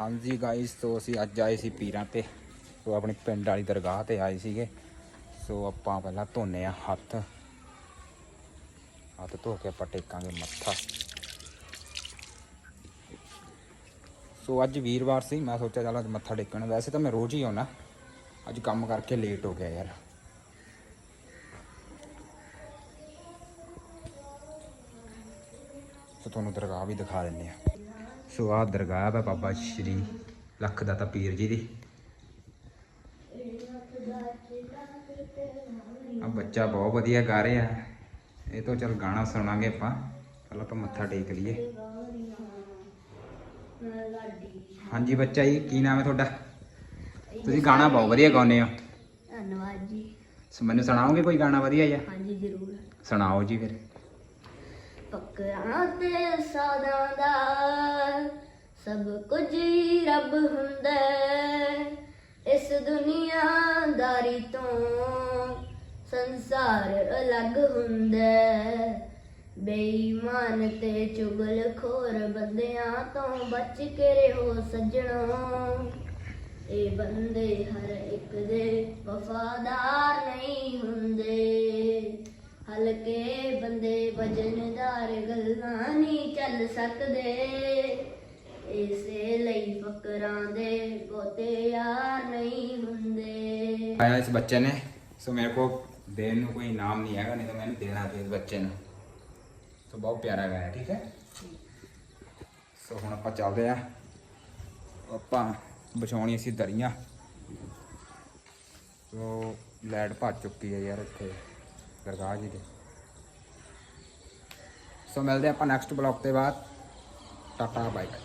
ਹਾਂਜੀ ਗਾਇਸ ਸੋ ਅਸੀਂ ਅੱਜ ਆਏ ਸੀ ਪੀਰਾਂ ਤੇ। ਸੋ ਆਪਣੀ ਪਿੰਡ ਵਾਲੀ ਦਰਗਾਹ ਤੇ ਆਏ ਸੀਗੇ। ਸੋ ਆਪਾਂ ਪਹਿਲਾਂ ਧੋਨੇ ਆ ਹੱਥ। ਹੱਥ ਧੋ ਕੇ ਆਪਾਂ ਟੇਕਾਂਗੇ ਮੱਥਾ। ਸੋ ਅੱਜ ਵੀਰਵਾਰ ਸੀ, ਮੈਂ ਸੋਚਿਆ ਚੱਲ ਅੱਜ ਮੱਥਾ ਟੇਕਣ। ਵੈਸੇ ਤਾਂ ਮੈਂ ਰੋਜ਼ ਹੀ ਆਉਣਾ ਅੱਜ ਕੰਮ ਕਰਕੇ ਲੇਟ ਹੋ ਗਿਆ ਯਾਰ। ਸੋ ਤੁਹਾਨੂੰ ਦਰਗਾਹ ਵੀ ਦਿਖਾ ਦਿੰਦੇ ਆ। ਸੋ ਆਹ ਦਰਗਾਹ ਹੈ ਬਾਬਾ ਸ਼੍ਰੀ ਲੱਖ ਦਾਤਾ ਪੀਰ ਜੀ ਦੀ। ਆ ਬੱਚਾ ਬਹੁਤ ਵਧੀਆ ਗਾ ਰਿਹਾ। ਇਹ ਤੋਂ ਚਲ ਗਾਣਾ ਸੁਣਾਂਗੇ ਆਪਾਂ। ਪਹਿਲਾਂ ਆਪਾਂ ਮੱਥਾ ਟੇਕ ਲਈਏ। ਹਾਂਜੀ ਬੱਚਾ ਜੀ ਕੀ ਨਾਮ ਹੈ ਤੁਹਾਡਾ? ਤੁਸੀਂ ਗਾਣਾ ਬਹੁਤ ਵਧੀਆ ਗਾਉਂਦੇ ਹੋ। ਧੰਨਵਾਦ ਜੀ। ਸੋ ਮੈਨੂੰ ਸੁਣਾਓਗੇ ਕੋਈ ਗਾਣਾ ਵਧੀਆ ਜਿਹਾ? ਹਾਂਜੀ ਜ਼ਰੂਰ। ਸੁਣਾਓ ਜੀ ਫਿਰ। ਫਕਰਾਂ ਤੇ ਸਾਦਾਂ ਦਾ ਸਭ ਕੁਝ ਹੀ ਰੱਬ ਹੁੰਦਾ ਇਸ ਦੁਨੀਆਦਾਰੀ ਤੋਂ ਸੰਸਾਰ ਅਲੱਗ ਹੁੰਦਾ ਬੇਈਮਾਨ ਤੇ ਚੁਗਲਖੋਰ ਬੰਦਿਆਂ ਤੋਂ ਬਚ ਕੇ ਰਹੋ ਸੱਜਣੋ। ਇਹ ਬੰਦੇ ਹਰ ਇੱਕ ਦੇ ਵਫਾਦਾਰ ਨਹੀਂ ਹੁੰਦੇ। ਹਲਕੇ ਬੰਦੇ ਵਜਨਦਾਰ ਗੱਲਾਂ ਨਹੀਂ ਚੱਲ ਸਕਦੇ। ਇਸੇ ਲਈ ਫਕਰਾਂ ਦੇ ਬਹੁਤੇ ਯਾਰ ਨਹੀਂ ਹੁੰਦੇ। ਆਇਆ ਇਸ ਬੱਚੇ ਨੇ, ਸੋ ਮੇਰੇ ਕੋ ਦੇਣ ਨੂੰ ਕੋਈ ਇਨਾਮ ਨਹੀਂ ਹੈਗਾ, ਨਹੀਂ ਤਾਂ ਮੈਨੂੰ ਦੇਣਾ ਸੀ ਇਸ ਬੱਚੇ ਨੂੰ। ਸੋ ਬਹੁਤ ਪਿਆਰਾ ਗਾਇਆ, ਠੀਕ ਹੈ? ਸੋ ਹੁਣ ਆਪਾਂ ਚੱਲਦੇ ਆ ਆਪਾਂ ਵਿਛਾਉਣੀ ਸੀ ਦਰੀਆਂ। ਸੋ ਲਾਈਟ ਭੱਜ ਚੁੱਕੀ ਹੈ ਯਾਰ ਇੱਥੇ, ਦਰਗਾਹ ਜੀ ਦੇ। ਸੋ ਮਿਲਦੇ ਆਪਾਂ ਨੈਕਸਟ ਬਲੌਗ ਤੇ ਬਾਅਦ। Tata bye bye